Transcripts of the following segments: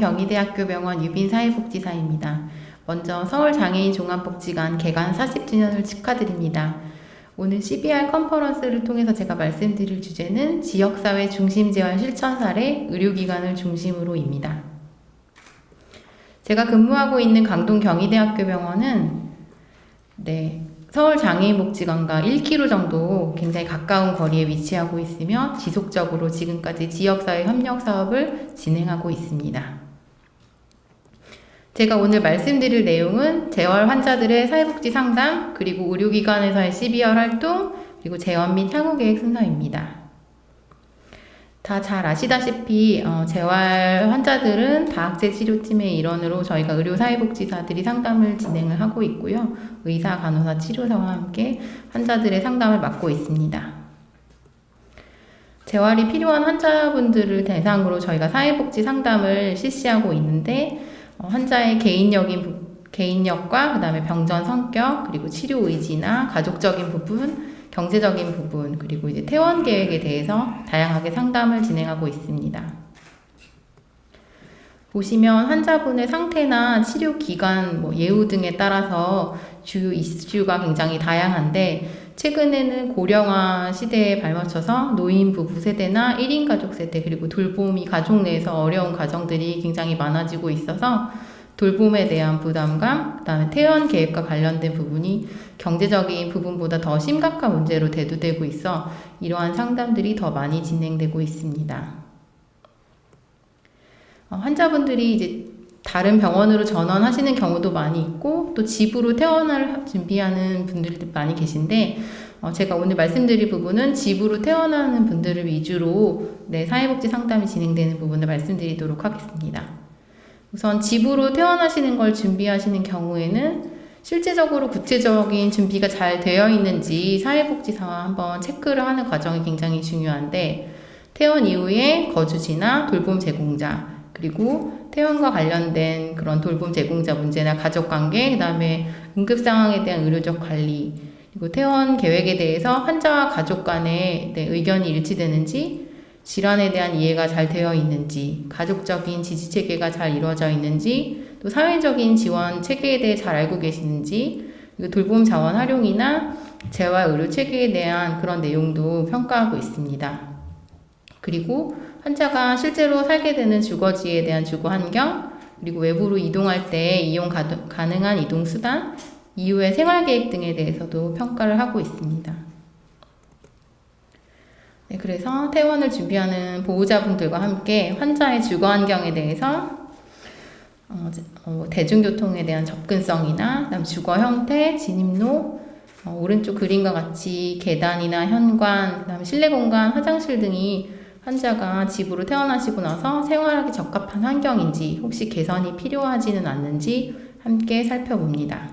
경희대학교 병원 유빈 사회복지사입니다. 먼저 서울장애인 종합복지관 개관 40주년을 축하드립니다. 오늘 CBR 컨퍼런스를 통해서 제가 말씀드릴 주제는 지역사회 중심 재활 실천 사례 의료기관을 중심으로입니다. 제가 근무하고 있는 강동 경희대학교 병원은 네, 서울 장애인 복지관과 1km 정도 굉장히 가까운 거리에 위치하고 있으며 지속적으로 지금까지 지역사회 협력 사업을 진행하고 있습니다. 제가 오늘 말씀드릴 내용은 재활 환자들의 사회복지 상담, 그리고 의료기관에서의 CBR 활동, 그리고 재원 및 향후 계획 순서입니다. 다 잘 아시다시피 어, 재활 환자들은 다학제 치료팀의 일원으로 저희가 의료사회복지사들이 상담을 진행을 하고 있고요. 의사, 간호사, 치료사와 함께 환자들의 상담을 맡고 있습니다. 재활이 필요한 환자분들을 대상으로 저희가 사회복지 상담을 실시하고 있는데 어, 환자의 개인적인 부, 개인력과 그다음에 병전 성격 그리고 치료 의지나 가족적인 부분, 경제적인 부분 그리고 이제 퇴원 계획에 대해서 다양하게 상담을 진행하고 있습니다. 보시면 환자분의 상태나 치료 기간, 뭐 예우 등에 따라서 주요 이슈가 굉장히 다양한데 최근에는 고령화 시대에 발맞춰서 노인 부부 세대나 1인 가족 세대 그리고 돌봄이 가족 내에서 어려운 가정들이 굉장히 많아지고 있어서 돌봄에 대한 부담감, 그다음에 퇴원 계획과 관련된 부분이 경제적인 부분보다 더 심각한 문제로 대두되고 있어 이러한 상담들이 더 많이 진행되고 있습니다. 어, 환자분들이 이제 다른 병원으로 전원하시는 경우도 많이 있고 또 집으로 퇴원을 준비하는 분들도 많이 계신데 어, 제가 오늘 말씀드릴 부분은 집으로 퇴원하는 분들을 위주로 네, 사회복지 상담이 진행되는 부분을 말씀드리도록 하겠습니다. 우선 집으로 퇴원하시는 걸 준비하시는 경우에는 실제적으로 구체적인 준비가 잘 되어 있는지 사회복지사와 한번 체크를 하는 과정이 굉장히 중요한데 퇴원 이후에 거주지나 돌봄 제공자 그리고 퇴원과 관련된 그런 돌봄 제공자 문제나 가족 관계, 그다음에 응급 상황에 대한 의료적 관리, 그리고 퇴원 계획에 대해서 환자와 가족 간의 네, 의견이 일치되는지, 질환에 대한 이해가 잘 되어 있는지, 가족적인 지지 체계가 잘 이루어져 있는지, 또 사회적인 지원 체계에 대해 잘 알고 계시는지, 그리고 돌봄 자원 활용이나 재활 의료 체계에 대한 그런 내용도 평가하고 있습니다. 그리고 환자가 실제로 살게 되는 주거지에 대한 주거 환경, 그리고 외부로 이동할 때 이용 가능한 이동 수단, 이후의 생활 계획 등에 대해서도 평가를 하고 있습니다. 네, 그래서 퇴원을 준비하는 보호자분들과 함께 환자의 주거 환경에 대해서 어, 어, 대중교통에 대한 접근성이나 그다음 주거 형태, 진입로, 어, 오른쪽 그림과 같이 계단이나 현관, 그다음 실내 공간, 화장실 등이 환자가 집으로 태어나시고 나서 생활하기 적합한 환경인지 혹시 개선이 필요하지는 않는지 함께 살펴봅니다.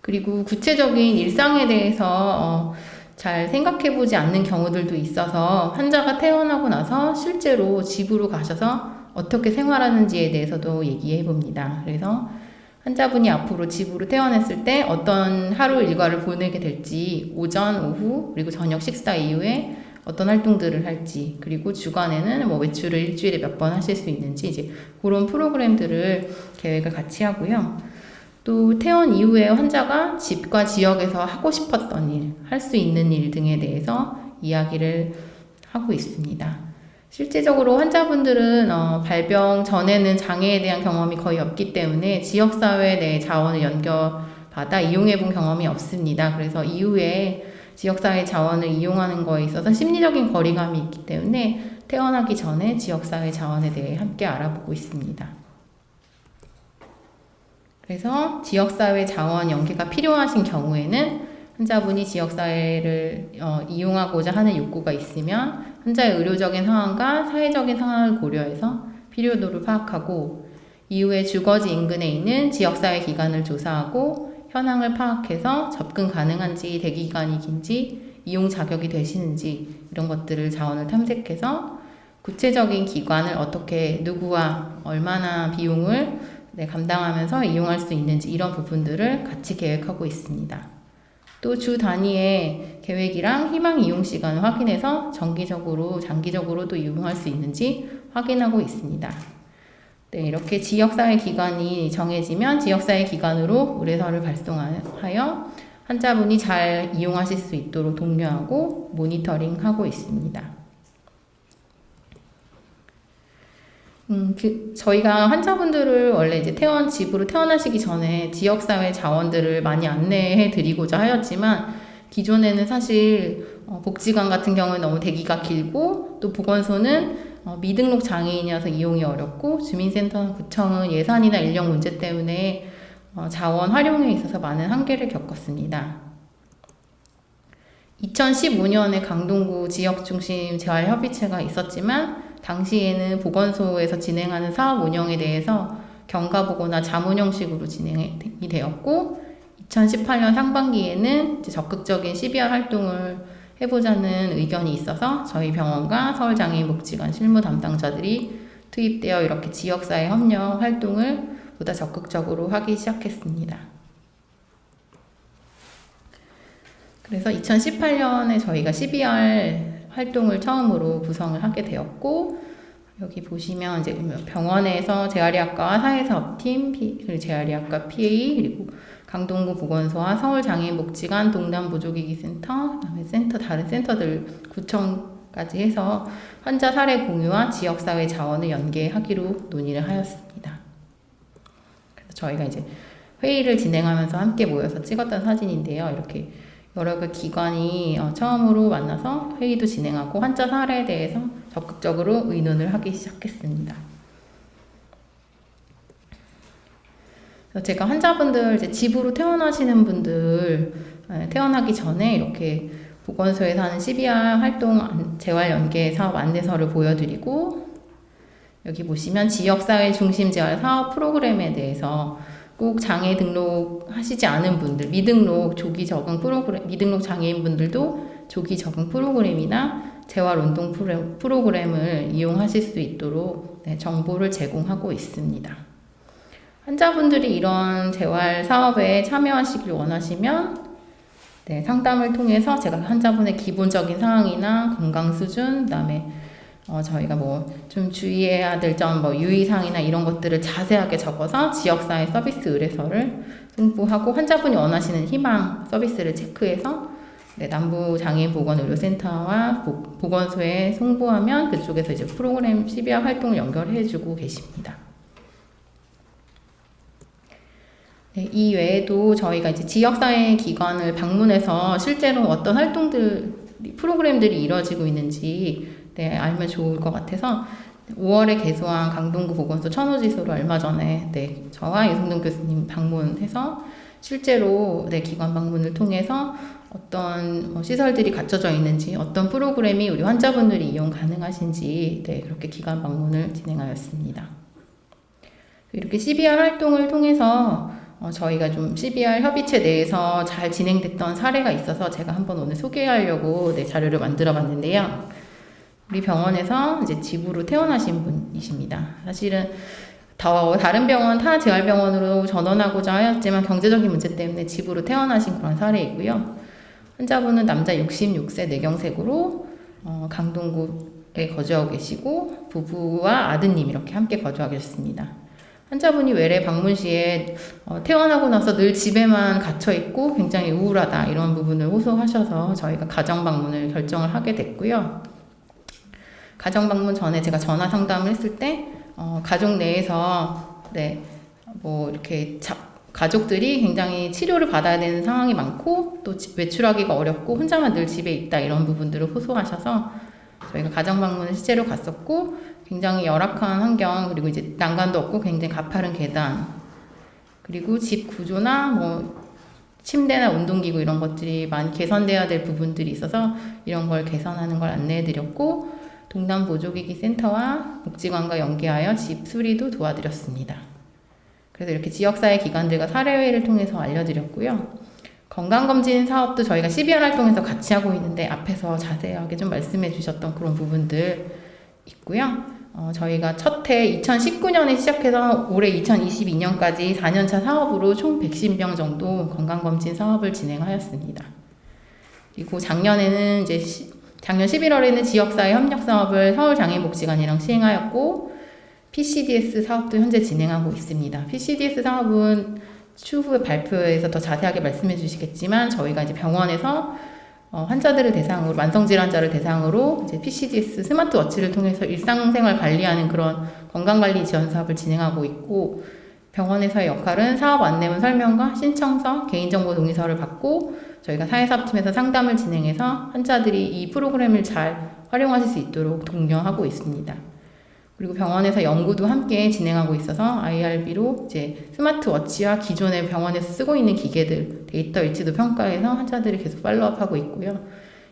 그리고 구체적인 일상에 대해서 어, 잘 생각해 보지 않는 경우들도 있어서 환자가 퇴원하고 나서 실제로 집으로 가셔서 어떻게 생활하는지에 대해서도 얘기해 봅니다. 그래서 환자분이 앞으로 집으로 퇴원했을 때 어떤 하루 일과를 보내게 될지 오전, 오후, 그리고 저녁 식사 이후에 어떤 활동들을 할지 그리고 주간에는 뭐 외출을 일주일에 몇 번 하실 수 있는지 이제 그런 프로그램들을 계획을 같이 하고요. 또 퇴원 이후에 환자가 집과 지역에서 하고 싶었던 일, 할 수 있는 일 등에 대해서 이야기를 하고 있습니다. 실제적으로 환자분들은 어, 발병 전에는 장애에 대한 경험이 거의 없기 때문에 지역사회 내 자원을 연결받아 이용해 본 경험이 없습니다. 그래서 이후에 지역사회 자원을 이용하는 거에 있어서 심리적인 거리감이 있기 때문에 태어나기 전에 지역사회 자원에 대해 함께 알아보고 있습니다. 그래서 지역사회 자원 연계가 필요하신 경우에는 환자분이 지역사회를 어, 이용하고자 하는 욕구가 있으면 환자의 의료적인 상황과 사회적인 상황을 고려해서 필요도를 파악하고 이후에 주거지 인근에 있는 지역사회 기관을 조사하고 현황을 파악해서 접근 가능한지 대기 기간이 긴지 이용 자격이 되시는지 이런 것들을 자원을 탐색해서 구체적인 기관을 어떻게 누구와 얼마나 비용을 네, 감당하면서 이용할 수 있는지 이런 부분들을 같이 계획하고 있습니다. 또 주 단위의 계획이랑 희망 이용 시간을 확인해서 정기적으로, 장기적으로도 이용할 수 있는지 확인하고 있습니다. 네, 이렇게 지역사회 기간이 정해지면 지역사회 기간으로 의뢰서를 발송하여 환자분이 잘 이용하실 수 있도록 독려하고 모니터링하고 있습니다. 음, 그, 저희가 환자분들을 원래 이제 퇴원, 집으로 퇴원하시기 전에 지역사회 자원들을 많이 안내해 드리고자 하였지만, 기존에는 사실, 어, 복지관 같은 경우는 너무 대기가 길고, 또 보건소는 어, 미등록 장애인이어서 이용이 어렵고, 주민센터, 구청은 예산이나 인력 문제 때문에 어, 자원 활용에 있어서 많은 한계를 겪었습니다. 2015년에 강동구 지역 중심 재활협의체가 있었지만, 당시에는 보건소에서 진행하는 사업 운영에 대해서 경과보거나 자문 형식으로 진행이 되었고 2018년 상반기에는 적극적인 CBR 활동을 해보자는 의견이 있어서 저희 병원과 서울장애인복지관 실무 담당자들이 투입되어 이렇게 지역사회 협력 활동을 보다 적극적으로 하기 시작했습니다. 그래서 2018년에 저희가 CBR 활동을 처음으로 구성을 하게 되었고 여기 보시면 이제 병원에서 재활의학과와 사회사업팀, 그리고 재활의학과 PA 그리고 강동구 보건소와 서울장애인 복지관, 동남 보조기기 센터, 그다음에 센터 다른 센터들 구청까지 해서 환자 사례 공유와 지역 사회 자원을 연계하기로 논의를 하였습니다. 그래서 저희가 이제 회의를 진행하면서 함께 모여서 찍었던 사진인데요. 이렇게 여러 그 기관이 어, 처음으로 만나서 회의도 진행하고 환자 사례에 대해서 적극적으로 의논을 하기 시작했습니다. 제가 환자분들 이제 집으로 퇴원하시는 분들 예, 퇴원하기 전에 이렇게 보건소에서 하는 CBR 활동 재활 연계 사업 안내서를 보여드리고 여기 보시면 지역사회 중심 재활 사업 프로그램에 대해서 꼭 장애 등록하시지 않은 분들, 미등록 조기 적응 프로그램, 미등록 장애인 분들도 조기 적응 프로그램이나 재활 운동 프로그램을 이용하실 수 있도록 네, 정보를 제공하고 있습니다. 환자분들이 이런 재활 사업에 참여하시길 원하시면 네, 상담을 통해서 제가 환자분의 기본적인 상황이나 건강 수준, 그다음에 어, 저희가 뭐 좀 주의해야 될 점, 뭐 유의사항이나 이런 것들을 자세하게 적어서 지역사회 서비스 의뢰서를 송부하고 환자분이 원하시는 희망 서비스를 체크해서 네, 남부 장애인 보건 의료센터와 보, 건소에 송부하면 그쪽에서 이제 프로그램 CBR 활동을 연결해주고 계십니다. 네, 이 외에도 저희가 이제 지역사회 기관을 방문해서 실제로 어떤 활동들 프로그램들이 이루어지고 있는지 네, 알면 좋을 것 같아서 5월에 개소한 강동구 보건소 천호지소를 얼마 전에 네, 저와 유승동 교수님 방문해서 실제로 네, 기관 방문을 통해서 어떤 뭐 시설들이 갖춰져 있는지 어떤 프로그램이 우리 환자분들이 이용 가능하신지 네, 그렇게 기관 방문을 진행하였습니다. 이렇게 CBR 활동을 통해서 어, 저희가 좀 CBR 협의체 내에서 잘 진행됐던 사례가 있어서 제가 한번 오늘 소개하려고 네, 자료를 만들어 봤는데요. 우리 병원에서 이제 집으로 퇴원하신 분이십니다. 사실은 더 다른 병원, 타 재활병원으로 전원하고자 하였지만 경제적인 문제 때문에 집으로 퇴원하신 그런 사례이고요. 환자분은 남자 66세 뇌경색으로 어, 강동구에 거주하고 계시고 부부와 아드님 이렇게 함께 거주하고 계십니다. 환자분이 외래 방문 시에 어, 퇴원하고 나서 늘 집에만 갇혀 있고 굉장히 우울하다 이런 부분을 호소하셔서 저희가 가정 방문을 결정을 하게 됐고요. 가정 방문 전에 제가 전화 상담을 했을 때 어, 가족 내에서 네, 뭐 이렇게 자, 가족들이 굉장히 치료를 받아야 되는 상황이 많고 또 외출하기가 어렵고 혼자만 늘 집에 있다 이런 부분들을 호소하셔서 저희가 가정 방문을 실제로 갔었고 굉장히 열악한 환경 그리고 이제 난간도 없고 굉장히 가파른 계단 그리고 집 구조나 뭐 침대나 운동기구 이런 것들이 많이 개선돼야 될 부분들이 있어서 이런 걸 개선하는 걸 안내해 드렸고 동남 보조기기 센터와 복지관과 연계하여 집 수리도 도와드렸습니다. 그래서 이렇게 지역사회 기관들과 사례회를 통해서 알려드렸고요. 건강검진 사업도 저희가 CBR 활동에서 같이 하고 있는데 앞에서 자세하게 좀 말씀해 주셨던 그런 부분들 있고요. 어, 저희가 첫 해 2019년에 시작해서 올해 2022년까지 4년차 사업으로 총 110명 정도 건강검진 사업을 진행하였습니다. 그리고 작년에는 이제 시- 작년 11월에는 지역사회 협력 사업을 서울장애인복지관이랑 시행하였고 PCDS 사업도 현재 진행하고 있습니다. PCDS 사업은 추후 발표에서 더 자세하게 말씀해 주시겠지만 저희가 이제 병원에서 어, 환자들을 대상으로 만성질환자를 대상으로 이제 PCDS 스마트워치를 통해서 일상생활 관리하는 그런 건강관리 지원 사업을 진행하고 있고 병원에서의 역할은 사업 안내문 설명과 신청서, 개인정보 동의서를 받고 저희가 사회사업팀에서 상담을 진행해서 환자들이 이 프로그램을 잘 활용하실 수 있도록 독려하고 있습니다. 그리고 병원에서 연구도 함께 진행하고 있어서 IRB로 이제 스마트워치와 기존의 병원에서 쓰고 있는 기계들 데이터 일치도 평가해서 환자들을 계속 팔로우업하고 있고요.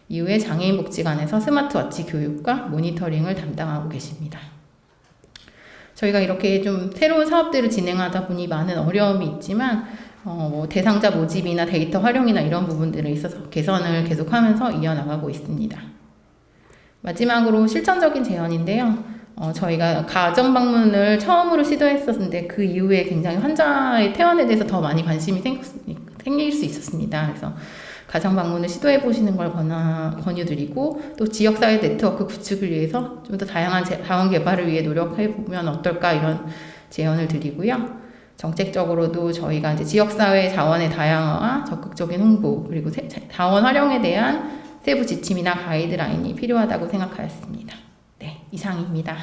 이후에 장애인 복지관에서 스마트워치 교육과 모니터링을 담당하고 계십니다. 저희가 이렇게 좀 새로운 사업들을 진행하다 보니 많은 어려움이 있지만 어, 뭐 대상자 모집이나 데이터 활용이나 이런 부분들에 있어서 개선을 계속하면서 이어나가고 있습니다. 마지막으로 실천적인 제언인데요. 어, 저희가 가정 방문을 처음으로 시도했었는데 그 이후에 굉장히 환자의 퇴원에 대해서 더 많이 관심이 생, 생길 수 있었습니다. 그래서 가정 방문을 시도해 보시는 걸 권하, 권유드리고 또 지역사회 네트워크 구축을 위해서 좀 더 다양한 제- 자원 개발을 위해 노력해 보면 어떨까 이런 제언을 드리고요. 정책적으로도 저희가 이제 지역사회 자원의 다양화와 적극적인 홍보 그리고 세- 자원 활용에 대한 세부 지침이나 가이드라인이 필요하다고 생각하였습니다. 네, 이상입니다.